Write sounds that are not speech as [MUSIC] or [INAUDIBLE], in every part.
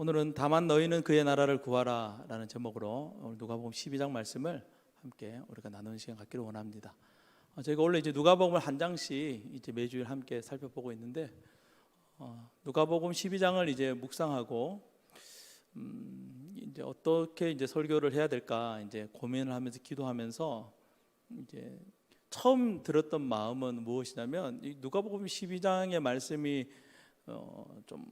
오늘은 다만 너희는 그의 나라를 구하라라는 제목으로 누가복음 12장 말씀을 함께 우리가 나누는 시간 갖기를 원합니다. 어, 저희가 원래 이제 누가복음을 한 장씩 이제 매주일 함께 살펴보고 있는데 어, 누가복음 12장을 이제 묵상하고 음, 이제 어떻게 이제 설교를 해야 될까 이제 고민을 하면서 기도하면서 이제 처음 들었던 마음은 무엇이냐면 이 누가복음 12장의 말씀이 어, 좀이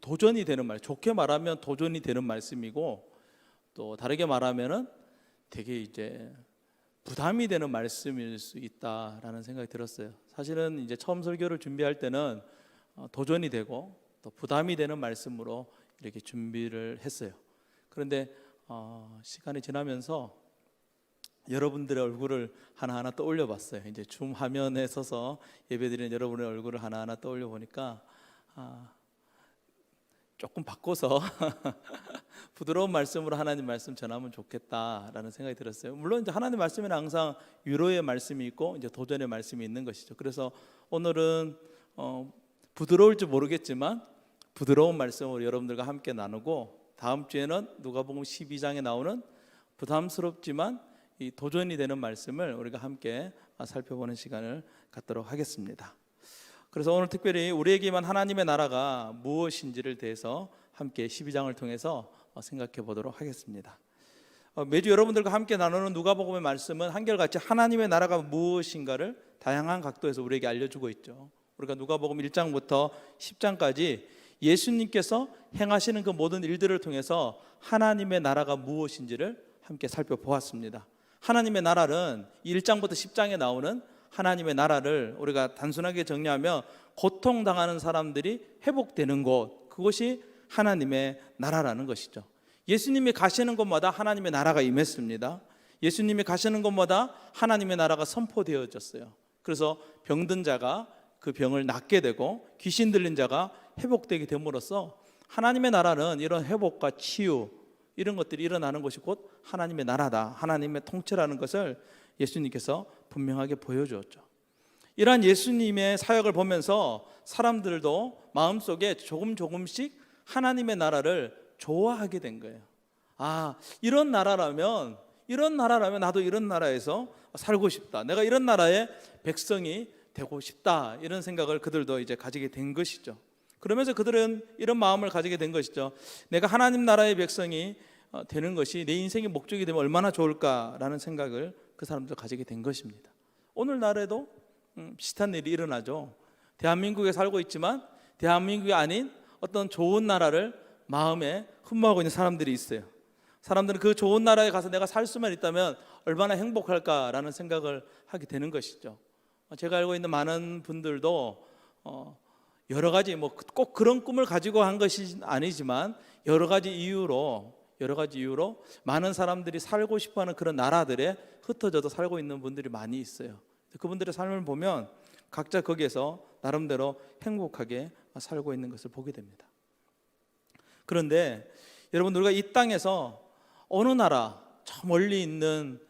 도전이 되는 말, 좋게 말하면 도전이 되는 말씀이고 또 다르게 말하면은 되게 이제 부담이 되는 말씀일 수 있다라는 생각이 들었어요. 사실은 이제 처음 설교를 준비할 때는 어, 도전이 되고 또 부담이 되는 말씀으로 이렇게 준비를 했어요. 그런데 어, 시간이 지나면서 여러분들의 얼굴을 하나하나 떠올려 봤어요. 이제 줌 화면에 서서 예배드리는 여러분의 얼굴을 하나하나 떠올려 보니까 아, 조금 바꿔서 [LAUGHS] 부드러운 말씀으로 하나님 말씀 전하면 좋겠다라는 생각이 들었어요. 물론 이제 하나님 말씀에는 항상 위로의 말씀이 있고 이제 도전의 말씀이 있는 것이죠. 그래서 오늘은 어, 부드러울지 모르겠지만 부드러운 말씀을 여러분들과 함께 나누고 다음 주에는 누가복음 12장에 나오는 부담스럽지만 이 도전이 되는 말씀을 우리가 함께 살펴보는 시간을 갖도록 하겠습니다. 그래서 오늘 특별히 우리에게만 하나님의 나라가 무엇인지를 대해서 함께 12장을 통해서 어, 생각해 보도록 하겠습니다. 어, 매주 여러분들과 함께 나누는 누가복음의 말씀은 한결같이 하나님의 나라가 무엇인가를 다양한 각도에서 우리에게 알려주고 있죠. 우리가 누가복음 1장부터 10장까지 예수님께서 행하시는 그 모든 일들을 통해서 하나님의 나라가 무엇인지를 함께 살펴보았습니다. 하나님의 나라는 1장부터 10장에 나오는 하나님의 나라를 우리가 단순하게 정리하면 고통 당하는 사람들이 회복되는 곳 그것이 하나님의 나라라는 것이죠. 예수님이 가시는 곳마다 하나님의 나라가 임했습니다. 예수님이 가시는 곳마다 하나님의 나라가 선포되어졌어요. 그래서 병든 자가 그 병을 낫게 되고 귀신 들린 자가 회복되게 됨으로써 하나님의 나라는 이런 회복과 치유 이런 것들이 일어나는 것이 곧 하나님의 나라다. 하나님의 통치라는 것을 예수님께서 분명하게 보여주었죠. 이러한 예수님의 사역을 보면서 사람들도 마음속에 조금 조금씩 하나님의 나라를 좋아하게 된 거예요. 아, 이런 나라라면 이런 나라라면 나도 이런 나라에서 살고 싶다. 내가 이런 나라의 백성이 되고 싶다. 이런 생각을 그들도 이제 가지게 된 것이죠. 그러면서 그들은 이런 마음을 가지게 된 것이죠. 내가 하나님 나라의 백성이 어, 되는 것이 내 인생의 목적이 되면 얼마나 좋을까라는 생각을 그 사람들 가지게 된 것입니다. 오늘날에도 음, 비슷한 일이 일어나죠. 대한민국에 살고 있지만 대한민국이 아닌 어떤 좋은 나라를 마음에 흠모하고 있는 사람들이 있어요. 사람들은 그 좋은 나라에 가서 내가 살 수만 있다면 얼마나 행복할까라는 생각을 하게 되는 것이죠. 제가 알고 있는 많은 분들도 어, 여러 가지 뭐 꼭 그런 꿈을 가지고 한 것이 아니지만 여러 가지 이유로 여러 가지 이유로 많은 사람들이 살고 싶어하는 그런 나라들에 흩어져서 살고 있는 분들이 많이 있어요. 그분들의 삶을 보면 각자 거기에서 나름대로 행복하게 살고 있는 것을 보게 됩니다. 그런데 여러분 우리가 이 땅에서 어느 나라 저 멀리 있는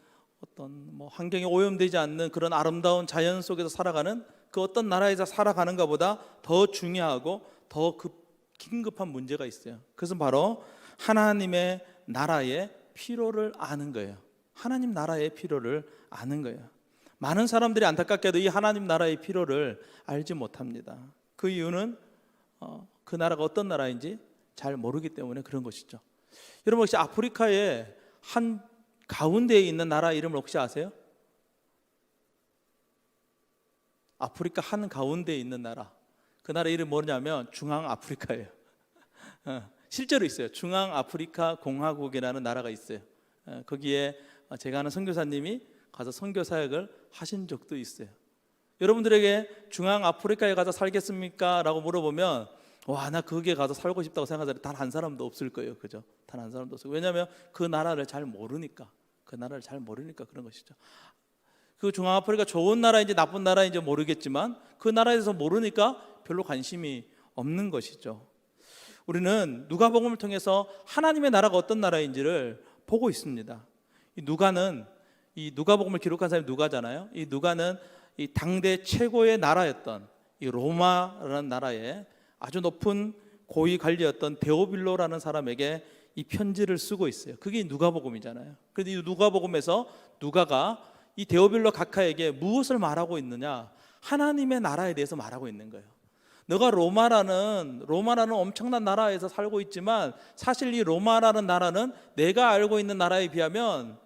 어떤 뭐 환경에 오염되지 않는 그런 아름다운 자연 속에서 살아가는 그 어떤 나라에서 살아가는가 보다 더 중요하고 더 급, 긴급한 문제가 있어요. 그것은 바로 하나님의 나라의 필요를 아는 거예요. 하나님 나라의 필요를 아는 거예요. 많은 사람들이 안타깝게도 이 하나님 나라의 필요를 알지 못합니다. 그 이유는 어, 그 나라가 어떤 나라인지 잘 모르기 때문에 그런 것이죠. 여러분 혹시 아프리카의 한 가운데에 있는 나라 이름을 혹시 아세요? 아프리카 한 가운데에 있는 나라. 그 나라 이름 뭐냐면 중앙 아프리카예요. [LAUGHS] 어, 실제로 있어요. 중앙 아프리카 공화국이라는 나라가 있어요. 어, 거기에 제가 아는 선교사님이 가서 선교 사역을 하신 적도 있어요. 여러분들에게 중앙 아프리카에 가서 살겠습니까?라고 물어보면 와 나 거기에 가서 살고 싶다고 생각하는 단 한 사람도 없을 거예요, 그죠? 단 한 사람도 없어요. 왜냐하면 그 나라를 잘 모르니까 그 나라를 잘 모르니까 그런 것이죠. 그 중앙 아프리카 좋은 나라인지 나쁜 나라인지 모르겠지만 그 나라에서 모르니까 별로 관심이 없는 것이죠. 우리는 누가복음을 통해서 하나님의 나라가 어떤 나라인지를 보고 있습니다. 이 누가는 이 누가복음을 기록한 사람이 누가잖아요. 이 누가는 이 당대 최고의 나라였던 이 로마라는 나라의 아주 높은 고위 관리였던 데오빌로라는 사람에게 이 편지를 쓰고 있어요. 그게 누가복음이잖아요. 그런데 이 누가복음에서 누가가 이 데오빌로 각하에게 무엇을 말하고 있느냐? 하나님의 나라에 대해서 말하고 있는 거예요. 너가 로마라는 로마라는 엄청난 나라에서 살고 있지만 사실 이 로마라는 나라는 내가 알고 있는 나라에 비하면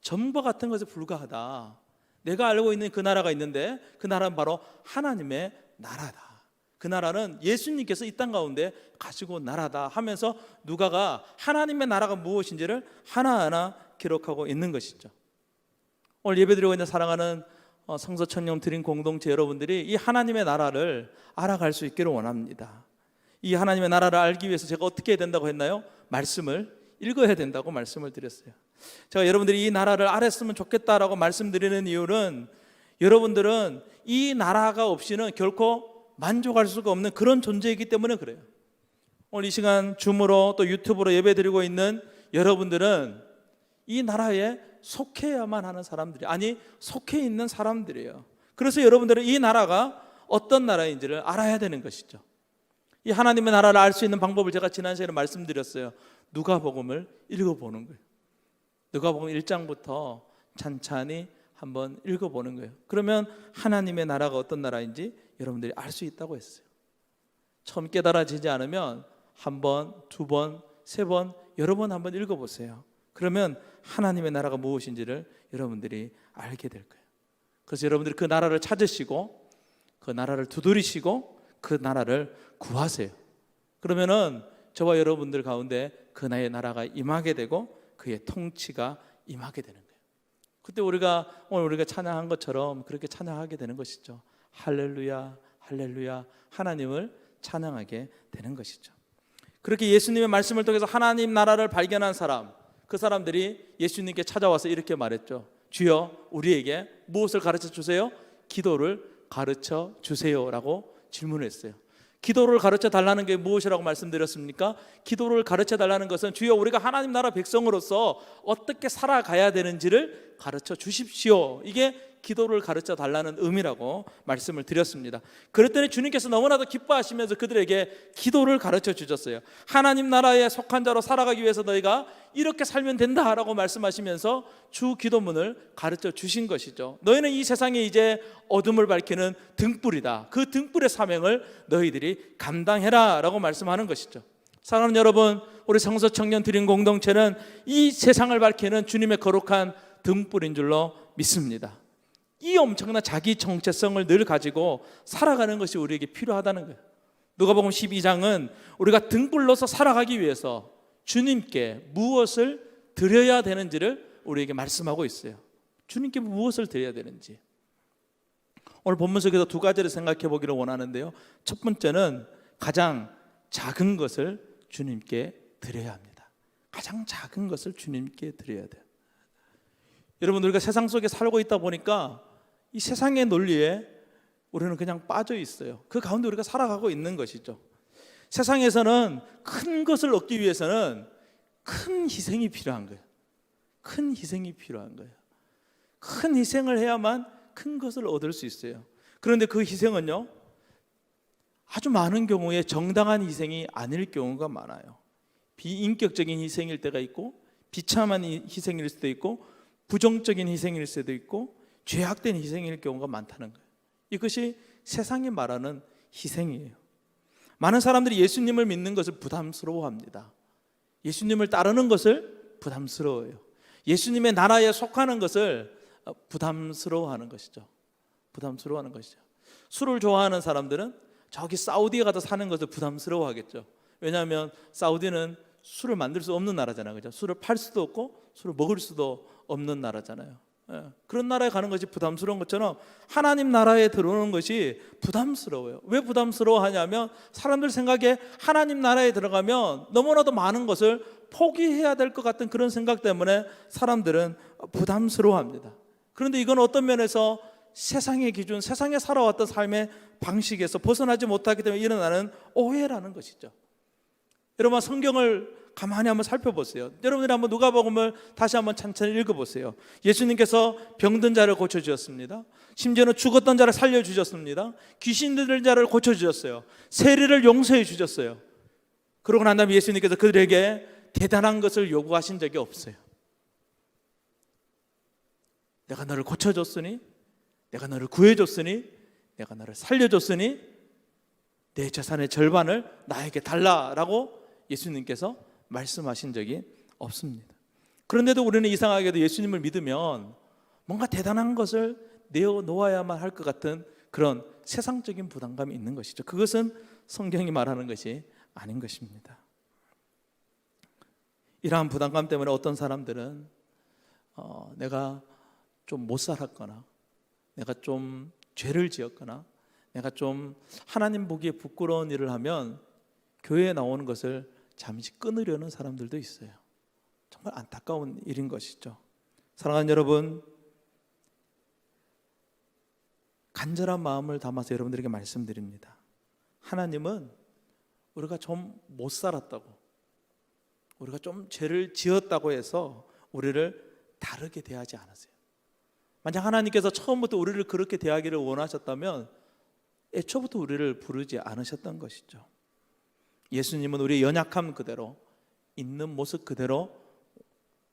전과 같은 것에 불과하다. 내가 알고 있는 그 나라가 있는데 그 나라는 바로 하나님의 나라다. 그 나라는 예수님께서 이 땅 가운데 가지고 온 나라다 하면서 누가가 하나님의 나라가 무엇인지를 하나하나 기록하고 있는 것이죠. 오늘 예배드리고 있는 사랑하는 어, 성서 천령 드린 공동체 여러분들이 이 하나님의 나라를 알아갈 수 있기를 원합니다. 이 하나님의 나라를 알기 위해서 제가 어떻게 해야 된다고 했나요? 말씀을 읽어야 된다고 말씀을 드렸어요. 제가 여러분들이 이 나라를 알았으면 좋겠다라고 말씀드리는 이유는 여러분들은 이 나라가 없이는 결코 만족할 수가 없는 그런 존재이기 때문에 그래요. 오늘 이 시간 줌으로 또 유튜브로 예배 드리고 있는 여러분들은 이 나라에 속해야만 하는 사람들이 아니 속해 있는 사람들이에요. 그래서 여러분들은 이 나라가 어떤 나라인지를 알아야 되는 것이죠. 이 하나님의 나라를 알 수 있는 방법을 제가 지난 시간에 말씀드렸어요. 누가복음을 읽어보는 거예요. 누가복음 1장부터 찬찬히 한번 읽어보는 거예요. 그러면 하나님의 나라가 어떤 나라인지 여러분들이 알 수 있다고 했어요. 처음 깨달아지지 않으면 한 번, 두 번, 세 번, 여러 번 한번 읽어보세요. 그러면 하나님의 나라가 무엇인지를 여러분들이 알게 될 거예요. 그래서 여러분들이 그 나라를 찾으시고 그 나라를 두드리시고 그 나라를 구하세요. 그러면은 저와 여러분들 가운데 그 나의 나라가 임하게 되고 그의 통치가 임하게 되는 거예요. 그때 우리가 오늘 우리가 찬양한 것처럼 그렇게 찬양하게 되는 것이죠. 할렐루야, 할렐루야, 하나님을 찬양하게 되는 것이죠. 그렇게 예수님의 말씀을 통해서 하나님 나라를 발견한 사람, 그 사람들이 예수님께 찾아와서 이렇게 말했죠. 주여, 우리에게 무엇을 가르쳐 주세요? 기도를 가르쳐 주세요라고 질문했어요. 기도를 가르쳐 달라는 게 무엇이라고 말씀드렸습니까? 기도를 가르쳐 달라는 것은 주여 우리가 하나님 나라 백성으로서 어떻게 살아가야 되는지를 가르쳐 주십시오. 이게 기도를 가르쳐 달라는 의미라고 말씀을 드렸습니다. 그랬더니 주님께서 너무나도 기뻐하시면서 그들에게 기도를 가르쳐 주셨어요. 하나님 나라에 속한 자로 살아가기 위해서 너희가 이렇게 살면 된다라고 말씀하시면서 주 기도문을 가르쳐 주신 것이죠. 너희는 이 세상에 이제 어둠을 밝히는 등불이다. 그 등불의 사명을 너희들이 감당해라라고 말씀하는 것이죠. 사랑하는 여러분, 우리 성서 청년 드린 공동체는 이 세상을 밝히는 주님의 거룩한 등불인 줄로 믿습니다. 이 엄청난 자기 정체성을 늘 가지고 살아가는 것이 우리에게 필요하다는 거예요. 누가복음 12장은 우리가 등불로서 살아가기 위해서 주님께 무엇을 드려야 되는지를 우리에게 말씀하고 있어요. 주님께 무엇을 드려야 되는지. 오늘 본문 속에서 두 가지를 생각해 보기를 원하는데요. 첫 번째는 가장 작은 것을 주님께 드려야 합니다. 가장 작은 것을 주님께 드려야 돼요. 여러분 우리가 세상 속에 살고 있다 보니까 이 세상의 논리에 우리는 그냥 빠져 있어요. 그 가운데 우리가 살아가고 있는 것이죠. 세상에서는 큰 것을 얻기 위해서는 큰 희생이 필요한 거예요. 큰 희생이 필요한 거예요. 큰 희생을 해야만 큰 것을 얻을 수 있어요. 그런데 그 희생은요, 아주 많은 경우에 정당한 희생이 아닐 경우가 많아요. 비인격적인 희생일 때가 있고, 비참한 희생일 수도 있고, 부정적인 희생일 수도 있고, 죄악된 희생일 경우가 많다는 거예요. 이것이 세상이 말하는 희생이에요. 많은 사람들이 예수님을 믿는 것을 부담스러워합니다. 예수님을 따르는 것을 부담스러워요. 예수님의 나라에 속하는 것을 부담스러워하는 것이죠. 부담스러워하는 것이죠. 술을 좋아하는 사람들은 저기 사우디에 가서 사는 것을 부담스러워하겠죠. 왜냐하면 사우디는 술을 만들 수 없는 나라잖아요. 그죠? 술을 팔 수도 없고 술을 먹을 수도 없는 나라잖아요. 예, 그런 나라에 가는 것이 부담스러운 것처럼 하나님 나라에 들어오는 것이 부담스러워요. 왜 부담스러워하냐면 사람들 생각에 하나님 나라에 들어가면 너무나도 많은 것을 포기해야 될 것 같은 그런 생각 때문에 사람들은 부담스러워합니다. 그런데 이건 어떤 면에서 세상의 기준, 세상에 살아왔던 삶의 방식에서 벗어나지 못하기 때문에 일어나는 오해라는 것이죠. 여러분 성경을 가만히 한번 살펴보세요. 여러분들이 한번 누가복음을 다시 한번 천천히 읽어보세요. 예수님께서 병든 자를 고쳐 주셨습니다. 심지어는 죽었던 자를 살려 주셨습니다. 귀신 들린 자를 고쳐 주셨어요. 세리를 용서해 주셨어요. 그러고 난 다음에 예수님께서 그들에게 대단한 것을 요구하신 적이 없어요. 내가 너를 고쳐줬으니, 내가 너를 구해줬으니, 내가 너를 살려줬으니, 내 재산의 절반을 나에게 달라라고 예수님께서 말씀하신 적이 없습니다. 그런데도 우리는 이상하게도 예수님을 믿으면 뭔가 대단한 것을 내어 놓아야만 할 것 같은 그런 세상적인 부담감이 있는 것이죠. 그것은 성경이 말하는 것이 아닌 것입니다. 이러한 부담감 때문에 어떤 사람들은 어, 내가 좀 못 살았거나 내가 좀 죄를 지었거나 내가 좀 하나님 보기에 부끄러운 일을 하면 교회에 나오는 것을 잠시 끊으려는 사람들도 있어요. 정말 안타까운 일인 것이죠. 사랑하는 여러분, 간절한 마음을 담아서 여러분들에게 말씀드립니다. 하나님은 우리가 좀 못 살았다고, 우리가 좀 죄를 지었다고 해서 우리를 다르게 대하지 않으세요. 만약 하나님께서 처음부터 우리를 그렇게 대하기를 원하셨다면 애초부터 우리를 부르지 않으셨던 것이죠. 예수님은 우리의 연약함 그대로 있는 모습 그대로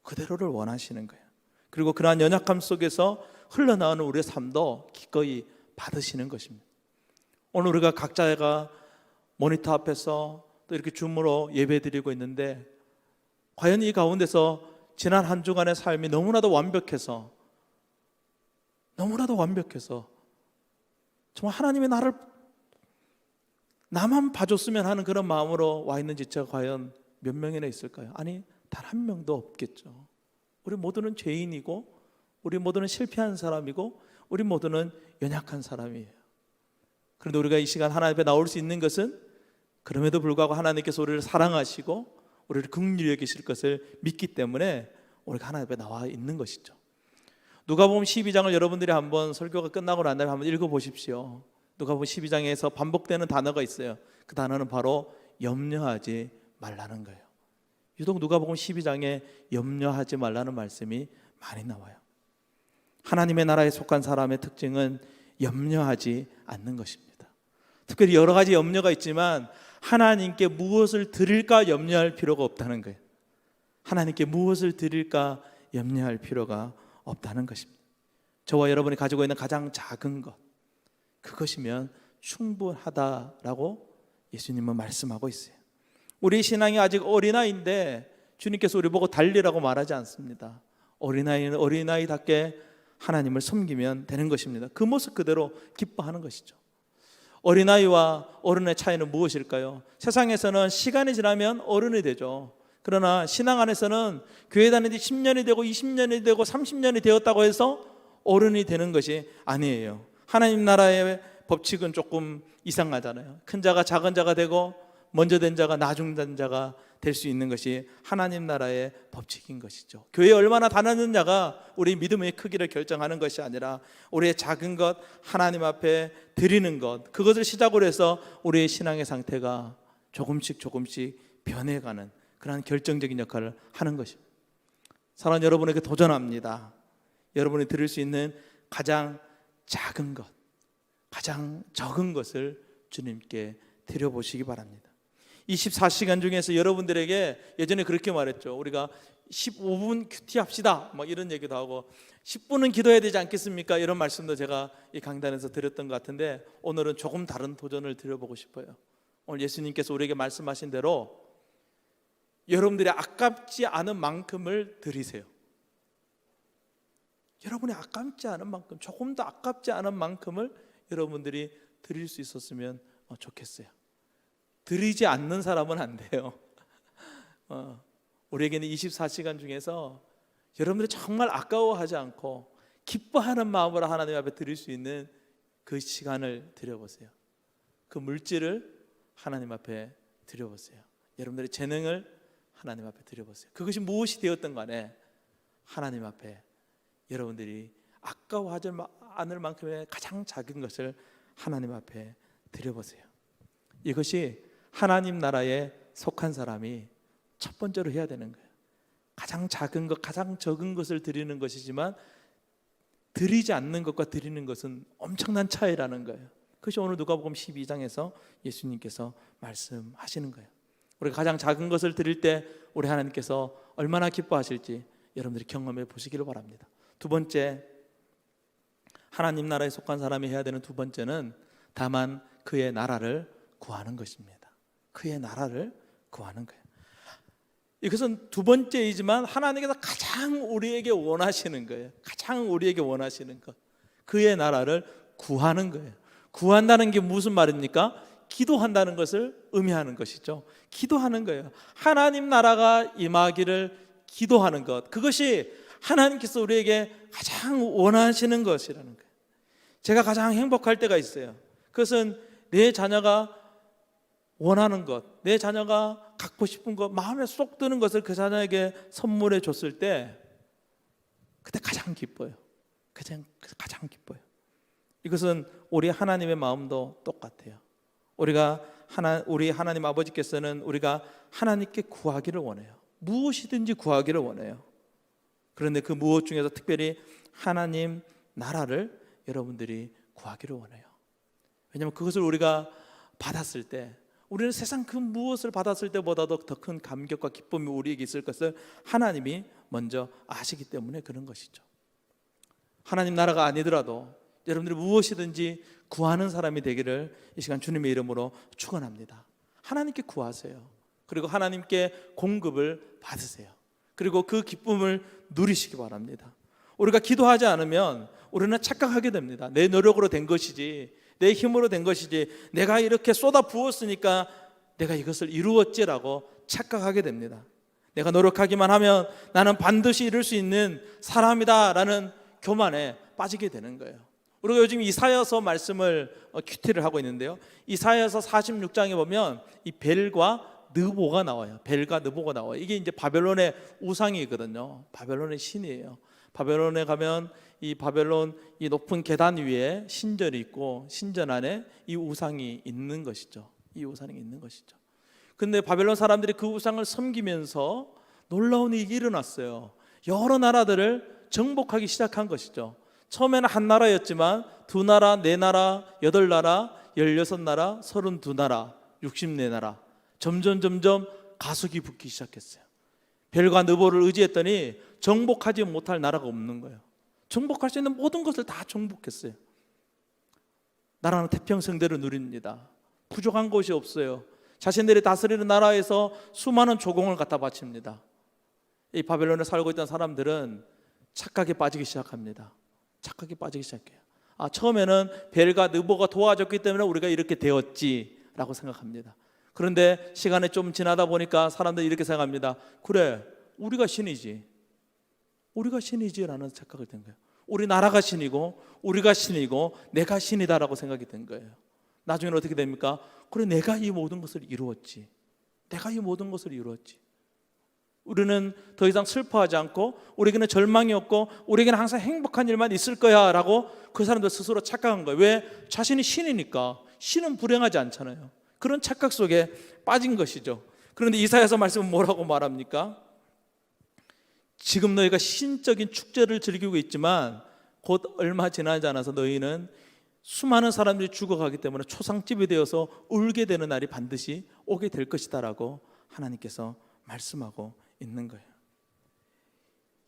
그대로를 원하시는 거예요. 그리고 그러한 연약함 속에서 흘러나오는 우리의 삶도 기꺼이 받으시는 것입니다. 오늘 우리가 각자가 모니터 앞에서 또 이렇게 줌으로 예배드리고 있는데 과연 이 가운데서 지난 한 주간의 삶이 너무나도 완벽해서 너무나도 완벽해서 정말 하나님의 나를 나만 봐줬으면 하는 그런 마음으로 와 있는 지체가 과연 몇 명이나 있을까요? 아니 단 한 명도 없겠죠. 우리 모두는 죄인이고 우리 모두는 실패한 사람이고 우리 모두는 연약한 사람이에요. 그런데 우리가 이 시간 하나님 앞에 나올 수 있는 것은 그럼에도 불구하고 하나님께서 우리를 사랑하시고 우리를 긍휼히 여기실 것을 믿기 때문에 우리가 하나님 앞에 나와 있는 것이죠. 누가복음 12장을 여러분들이 한번 설교가 끝나고 난 다음에 한번 읽어 보십시오. 누가복음 12장에서 반복되는 단어가 있어요. 그 단어는 바로 염려하지 말라는 거예요. 유독 누가복음 12장에 염려하지 말라는 말씀이 많이 나와요. 하나님의 나라에 속한 사람의 특징은 염려하지 않는 것입니다. 특별히 여러 가지 염려가 있지만 하나님께 무엇을 드릴까 염려할 필요가 없다는 거예요. 하나님께 무엇을 드릴까 염려할 필요가 없다는 것입니다. 저와 여러분이 가지고 있는 가장 작은 것 그것이면 충분하다라고 예수님은 말씀하고 있어요. 우리 신앙이 아직 어린아이인데 주님께서 우리 보고 달리라고 말하지 않습니다. 어린아이는 어린아이답게 하나님을 섬기면 되는 것입니다. 그 모습 그대로 기뻐하는 것이죠. 어린아이와 어른의 차이는 무엇일까요? 세상에서는 시간이 지나면 어른이 되죠. 그러나 신앙 안에서는 교회 다니지 10년이 되고 20년이 되고 30년이 되었다고 해서 어른이 되는 것이 아니에요. 하나님 나라의 법칙은 조금 이상하잖아요. 큰 자가 작은 자가 되고 먼저 된 자가 나중 된 자가 될 수 있는 것이 하나님 나라의 법칙인 것이죠. 교회에 얼마나 다녔느냐가 우리 믿음의 크기를 결정하는 것이 아니라 우리의 작은 것 하나님 앞에 드리는 것 그것을 시작으로 해서 우리의 신앙의 상태가 조금씩 조금씩 변해가는 그러한 결정적인 역할을 하는 것입니다. 사랑하는 여러분에게 도전합니다. 여러분이 드릴 수 있는 가장 작은 것, 가장 적은 것을 주님께 드려보시기 바랍니다. 24시간 중에서 여러분들에게 예전에 그렇게 말했죠. 우리가 15분 큐티 합시다. 막 이런 얘기도 하고 10분은 기도해야 되지 않겠습니까? 이런 말씀도 제가 이 강단에서 드렸던 것 같은데 오늘은 조금 다른 도전을 드려보고 싶어요. 오늘 예수님께서 우리에게 말씀하신 대로 여러분들이 아깝지 않은 만큼을 드리세요. 여러분이 아깝지 않은 만큼, 조금 더 아깝지 않은 만큼을 여러분들이 드릴 수 있었으면 어, 좋겠어요. 드리지 않는 사람은 안 돼요. [LAUGHS] 어, 우리에게는 24시간 중에서 여러분들이 정말 아까워하지 않고 기뻐하는 마음으로 하나님 앞에 드릴 수 있는 그 시간을 드려보세요. 그 물질을 하나님 앞에 드려보세요. 여러분들의 재능을 하나님 앞에 드려보세요. 그것이 무엇이 되었던 간에 하나님 앞에 여러분들이 아까워하지 않을 만큼의 가장 작은 것을 하나님 앞에 드려보세요. 이것이 하나님 나라에 속한 사람이 첫 번째로 해야 되는 거예요. 가장 작은 것, 가장 적은 것을 드리는 것이지만 드리지 않는 것과 드리는 것은 엄청난 차이라는 거예요. 그것이 오늘 누가복음 12장에서 예수님께서 말씀하시는 거예요. 우리가 가장 작은 것을 드릴 때 우리 하나님께서 얼마나 기뻐하실지 여러분들이 경험해 보시기를 바랍니다. 두 번째 하나님 나라에 속한 사람이 해야 되는 두 번째는 다만 그의 나라를 구하는 것입니다. 그의 나라를 구하는 거예요. 이것은 두 번째이지만 하나님께서 가장 우리에게 원하시는 거예요. 가장 우리에게 원하시는 것. 그의 나라를 구하는 거예요. 구한다는 게 무슨 말입니까? 기도한다는 것을 의미하는 것이죠. 기도하는 거예요. 하나님 나라가 임하기를 기도하는 것. 그것이 하나님께서 우리에게 가장 원하시는 것이라는 거예요. 제가 가장 행복할 때가 있어요. 그것은 내 자녀가 원하는 것, 내 자녀가 갖고 싶은 것, 마음에 쏙 드는 것을 그 자녀에게 선물해 줬을 때 그때 가장 기뻐요. 가장 가장 기뻐요. 이것은 우리 하나님의 마음도 똑같아요. 우리가 하나 우리 하나님 아버지께서는 우리가 하나님께 구하기를 원해요. 무엇이든지 구하기를 원해요. 그런데 그 무엇 중에서 특별히 하나님 나라를 여러분들이 구하기를 원해요. 왜냐하면 그것을 우리가 받았을 때 우리는 세상 그 무엇을 받았을 때보다도 더 큰 감격과 기쁨이 우리에게 있을 것을 하나님이 먼저 아시기 때문에 그런 것이죠. 하나님 나라가 아니더라도 여러분들이 무엇이든지 구하는 사람이 되기를 이 시간 주님의 이름으로 축원합니다. 하나님께 구하세요. 그리고 하나님께 공급을 받으세요. 그리고 그 기쁨을 누리시기 바랍니다. 우리가 기도하지 않으면 우리는 착각하게 됩니다. 내 노력으로 된 것이지, 내 힘으로 된 것이지, 내가 이렇게 쏟아 부었으니까 내가 이것을 이루었지라고 착각하게 됩니다. 내가 노력하기만 하면 나는 반드시 이룰 수 있는 사람이다라는 교만에 빠지게 되는 거예요. 우리가 요즘 이사야서 말씀을 어, 큐티를 하고 있는데요. 이사야서 46장에 보면 이 벨과 느보가 나와요. 벨과 느보가 나와요. 이게 이제 바벨론의 우상이거든요. 바벨론의 신이에요. 바벨론에 가면 이 바벨론 이 높은 계단 위에 신전이 있고 신전 안에 이 우상이 있는 것이죠. 이 우상이 있는 것이죠. 근데 바벨론 사람들이 그 우상을 섬기면서 놀라운 일이 일어났어요. 여러 나라들을 정복하기 시작한 것이죠. 처음에는 한 나라였지만 두 나라, 네 나라, 여덟 나라, 열여섯 나라, 서른두 나라, 육십네 나라 점점 점점 가속이 붙기 시작했어요. 벨과 느보를 의지했더니 정복하지 못할 나라가 없는 거예요. 정복할 수 있는 모든 것을 다 정복했어요. 나라는 태평성대로 누립니다. 부족한 것이 없어요. 자신들이 다스리는 나라에서 수많은 조공을 갖다 바칩니다. 이 바벨론에 살고 있던 사람들은 착각에 빠지기 시작합니다. 착각에 빠지기 시작해요. 아, 처음에는 벨과 느보가 도와줬기 때문에 우리가 이렇게 되었지라고 생각합니다. 그런데 시간이 좀 지나다 보니까 사람들이 이렇게 생각합니다. 그래, 우리가 신이지. 우리가 신이지라는 착각을 된 거예요. 우리 나라가 신이고 우리가 신이고 내가 신이다라고 생각이 된 거예요. 나중에는 어떻게 됩니까? 그래 내가 이 모든 것을 이루었지. 내가 이 모든 것을 이루었지. 우리는 더 이상 슬퍼하지 않고 우리에게는 절망이 없고 우리에게는 항상 행복한 일만 있을 거야라고 그 사람들 스스로 착각한 거예요. 왜? 자신이 신이니까 신은 불행하지 않잖아요. 그런 착각 속에 빠진 것이죠. 그런데 이사야서 말씀은 뭐라고 말합니까? 지금 너희가 신적인 축제를 즐기고 있지만 곧 얼마 지나지 않아서 너희는 수많은 사람들이 죽어가기 때문에 초상집이 되어서 울게 되는 날이 반드시 오게 될 것이다라고 하나님께서 말씀하고 있는 거예요.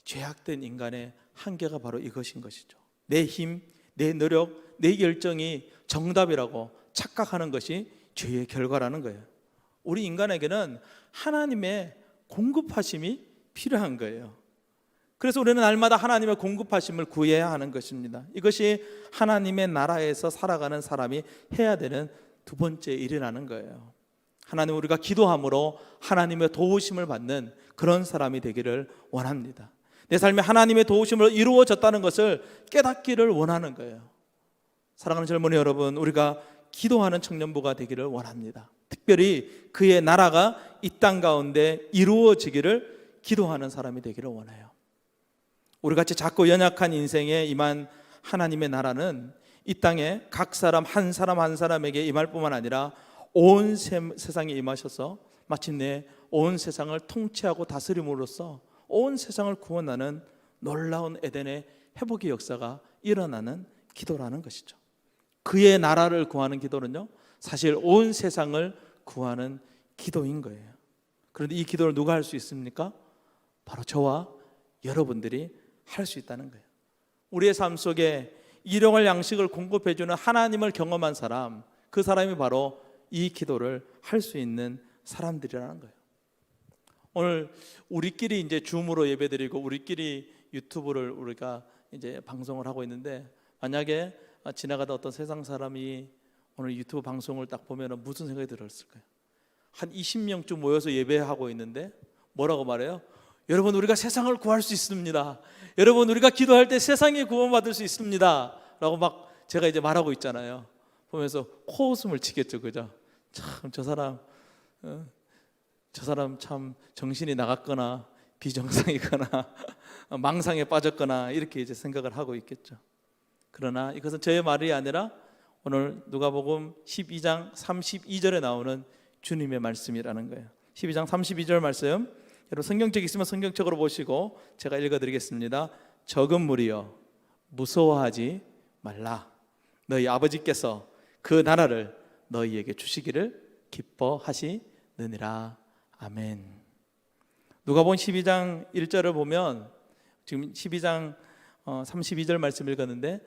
죄악된 인간의 한계가 바로 이것인 것이죠. 내 힘, 내 노력, 내 열정이 정답이라고 착각하는 것이 죄의 결과라는 거예요. 우리 인간에게는 하나님의 공급하심이 필요한 거예요. 그래서 우리는 날마다 하나님의 공급하심을 구해야 하는 것입니다. 이것이 하나님의 나라에서 살아가는 사람이 해야 되는 두 번째 일이라는 거예요. 하나님 우리가 기도함으로 하나님의 도우심을 받는 그런 사람이 되기를 원합니다. 내 삶에 하나님의 도우심으로 이루어졌다는 것을 깨닫기를 원하는 거예요. 사랑하는 젊은이 여러분, 우리가 기도하는 청년부가 되기를 원합니다. 특별히 그의 나라가 이 땅 가운데 이루어지기를 기도하는 사람이 되기를 원해요. 우리 같이 작고 연약한 인생에 임한 하나님의 나라는 이 땅에 각 사람 한 사람 한 사람에게 임할 뿐만 아니라 온 세, 세상에 임하셔서 마침내 온 세상을 통치하고 다스림으로써 온 세상을 구원하는 놀라운 에덴의 회복의 역사가 일어나는 기도라는 것이죠. 그의 나라를 구하는 기도는요, 사실 온 세상을 구하는 기도인 거예요. 그런데 이 기도를 누가 할 수 있습니까? 바로 저와 여러분들이 할 수 있다는 거예요. 우리의 삶 속에 일용할 양식을 공급해 주는 하나님을 경험한 사람, 그 사람이 바로 이 기도를 할 수 있는 사람들이라는 거예요. 오늘 우리끼리 이제 줌으로 예배드리고 우리끼리 유튜브를 우리가 이제 방송을 하고 있는데 만약에 지나가다 어떤 세상 사람이 오늘 유튜브 방송을 딱 보면 무슨 생각이 들었을까요? 한 20명쯤 모여서 예배하고 있는데 뭐라고 말해요? 여러분 우리가 세상을 구할 수 있습니다. 여러분 우리가 기도할 때 세상에 구원받을 수 있습니다. 라고 막 제가 이제 말하고 있잖아요. 보면서 코웃음을 치겠죠, 그죠? 참 저 사람 어, 저 사람 참 정신이 나갔거나 비정상이거나 [LAUGHS] 망상에 빠졌거나 이렇게 이제 생각을 하고 있겠죠. 그러나 이것은 저의 말이 아니라 오늘 누가복음 12장 32절에 나오는 주님의 말씀이라는 거예요. 12장 32절 말씀. 여러분 성경책 있으면 성경책으로 보시고 제가 읽어 드리겠습니다. 적은 무리여 무서워하지 말라. 너희 아버지께서 그 나라를 너희에게 주시기를 기뻐하시느니라. 아멘. 누가복음 12장 1절을 보면 지금 12장 32절 말씀 읽었는데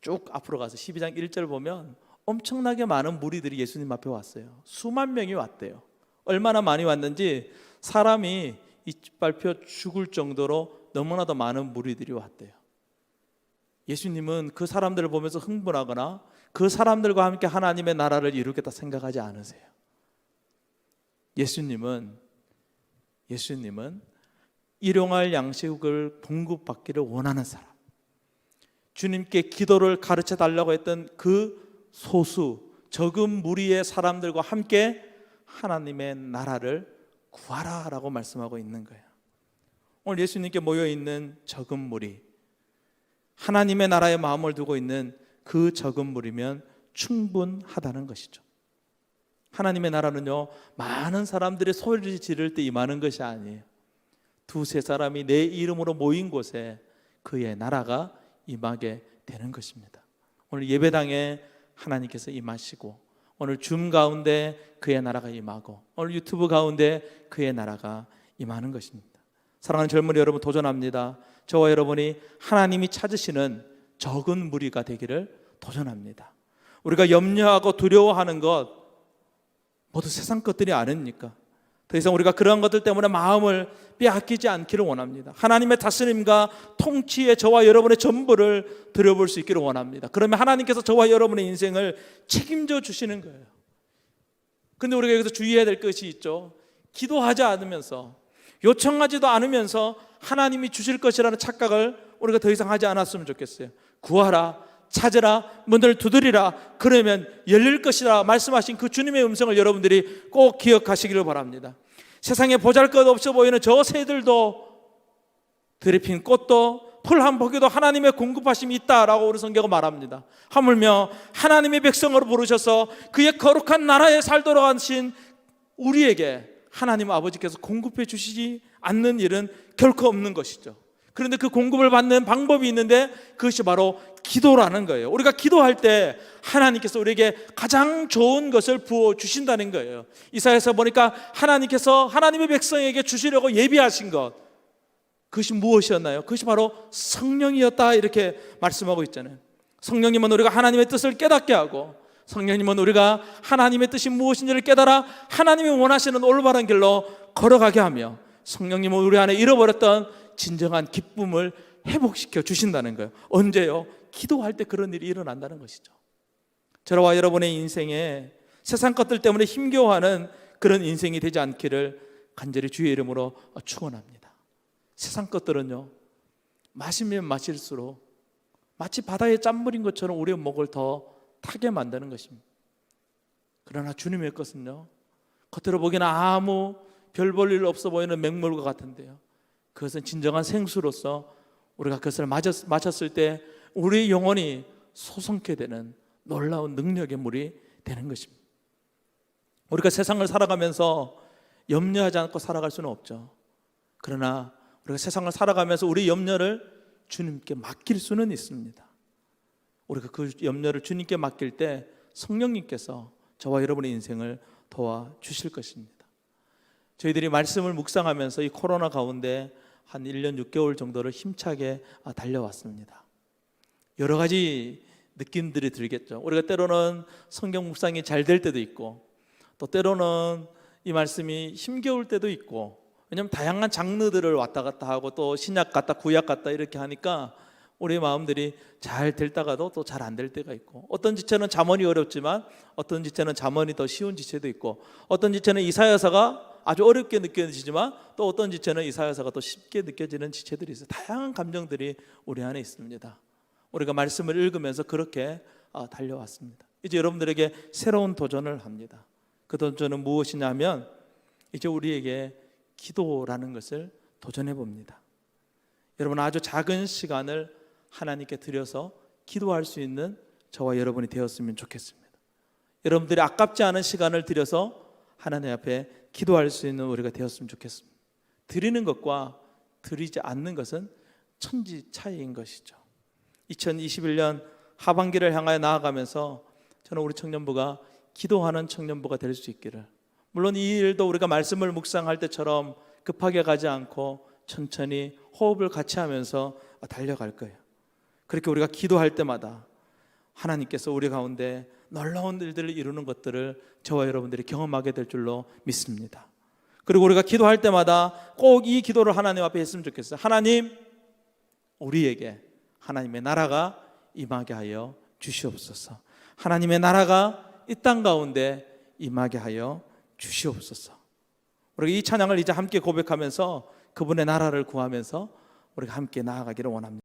쭉 앞으로 가서 12장 1절 보면 엄청나게 많은 무리들이 예수님 앞에 왔어요. 수만 명이 왔대요. 얼마나 많이 왔는지 사람이 이빨표 죽을 정도로 너무나도 많은 무리들이 왔대요. 예수님은 그 사람들을 보면서 흥분하거나 그 사람들과 함께 하나님의 나라를 이루겠다 생각하지 않으세요. 예수님은 예수님은 일용할 양식을 공급받기를 원하는 사람. 주님께 기도를 가르쳐 달라고 했던 그 소수 적은 무리의 사람들과 함께 하나님의 나라를 구하라라고 말씀하고 있는 거예요. 오늘 예수님께 모여 있는 적은 무리 하나님의 나라의 마음을 두고 있는 그 적은 무리면 충분하다는 것이죠. 하나님의 나라는요 많은 사람들이 소리를 지를 때 임하는 것이 아니에요. 두세 사람이 내 이름으로 모인 곳에 그의 나라가 임하게 되는 것입니다. 오늘 예배당에 하나님께서 임하시고 오늘 줌 가운데 그의 나라가 임하고 오늘 유튜브 가운데 그의 나라가 임하는 것입니다. 사랑하는 젊은이 여러분 도전합니다. 저와 여러분이 하나님이 찾으시는 적은 무리가 되기를 도전합니다. 우리가 염려하고 두려워하는 것 모두 세상 것들이 아닙니까? 더 이상 우리가 그런 것들 때문에 마음을 빼앗기지 않기를 원합니다. 하나님의 다스림과 통치에 저와 여러분의 전부를 드려볼 수 있기를 원합니다. 그러면 하나님께서 저와 여러분의 인생을 책임져 주시는 거예요. 근데 우리가 여기서 주의해야 될 것이 있죠. 기도하지 않으면서 요청하지도 않으면서 하나님이 주실 것이라는 착각을 우리가 더 이상 하지 않았으면 좋겠어요. 구하라, 찾으라, 문을 두드리라, 그러면 열릴 것이라 말씀하신 그 주님의 음성을 여러분들이 꼭 기억하시기를 바랍니다. 세상에 보잘 것 없어 보이는 저 새들도 드리핀 꽃도 풀 한 포기도 하나님의 공급하심이 있다라고 우리 성경은 말합니다. 하물며 하나님의 백성으로 부르셔서 그의 거룩한 나라에 살도록 하신 우리에게 하나님 아버지께서 공급해 주시지 않는 일은 결코 없는 것이죠. 그런데 그 공급을 받는 방법이 있는데 그것이 바로 기도라는 거예요. 우리가 기도할 때 하나님께서 우리에게 가장 좋은 것을 부어 주신다는 거예요. 이사에서 보니까 하나님께서 하나님의 백성에게 주시려고 예비하신 것 그것이 무엇이었나요? 그것이 바로 성령이었다 이렇게 말씀하고 있잖아요. 성령님은 우리가 하나님의 뜻을 깨닫게 하고 성령님은 우리가 하나님의 뜻이 무엇인지를 깨달아 하나님이 원하시는 올바른 길로 걸어가게 하며 성령님은 우리 안에 잃어버렸던 진정한 기쁨을 회복시켜 주신다는 거예요. 언제요? 기도할 때 그런 일이 일어난다는 것이죠. 저와 여러분의 인생에 세상 것들 때문에 힘겨워하는 그런 인생이 되지 않기를 간절히 주의 이름으로 축원합니다. 세상 것들은요. 마시면 마실수록 마치 바다에 짠물인 것처럼 우리의 목을 더 타게 만드는 것입니다. 그러나 주님의 것은요. 겉으로 보기에는 아무 별 볼 일 없어 보이는 맹물과 같은데요. 그것은 진정한 생수로서 우리가 그것을 마셨을 때 우리 영혼이 소성케 되는 놀라운 능력의 물이 되는 것입니다. 우리가 세상을 살아가면서 염려하지 않고 살아갈 수는 없죠. 그러나 우리가 세상을 살아가면서 우리 염려를 주님께 맡길 수는 있습니다. 우리가 그 염려를 주님께 맡길 때 성령님께서 저와 여러분의 인생을 도와 주실 것입니다. 저희들이 말씀을 묵상하면서 이 코로나 가운데 한 1년 6개월 정도를 힘차게 아, 달려왔습니다. 여러 가지 느낌들이 들겠죠. 우리가 때로는 성경 묵상이 잘 될 때도 있고 또 때로는 이 말씀이 힘겨울 때도 있고 왜냐하면 다양한 장르들을 왔다 갔다 하고 또 신약 같다 구약 같다 이렇게 하니까 우리 마음들이 잘 될다가도 또 잘 안 될 때가 있고 어떤 지체는 잠언이 어렵지만 어떤 지체는 잠언이 더 쉬운 지체도 있고 어떤 지체는 이사야서가 아주 어렵게 느껴지지만 또 어떤 지체는 이사야서가 또 쉽게 느껴지는 지체들이 있어요. 다양한 감정들이 우리 안에 있습니다. 우리가 말씀을 읽으면서 그렇게 아, 달려왔습니다. 이제 여러분들에게 새로운 도전을 합니다. 그 도전은 무엇이냐면 이제 우리에게 기도라는 것을 도전해 봅니다. 여러분 아주 작은 시간을 하나님께 드려서 기도할 수 있는 저와 여러분이 되었으면 좋겠습니다. 여러분들이 아깝지 않은 시간을 들여서 하나님 앞에 기도할 수 있는 우리가 되었으면 좋겠습니다. 드리는 것과 드리지 않는 것은 천지 차이인 것이죠. 2021년 하반기를 향하여 나아가면서 저는 우리 청년부가 기도하는 청년부가 될 수 있기를 물론 이 일도 우리가 말씀을 묵상할 때처럼 급하게 가지 않고 천천히 호흡을 같이 하면서 달려갈 거예요. 그렇게 우리가 기도할 때마다 하나님께서 우리 가운데 놀라운 일들을 이루는 것들을 저와 여러분들이 경험하게 될 줄로 믿습니다. 그리고 우리가 기도할 때마다 꼭 이 기도를 하나님 앞에 했으면 좋겠어요. 하나님, 우리에게 하나님의 나라가 임하게 하여 주시옵소서. 하나님의 나라가 이 땅 가운데 임하게 하여 주시옵소서. 우리가 이 찬양을 이제 함께 고백하면서 그분의 나라를 구하면서 우리가 함께 나아가기를 원합니다.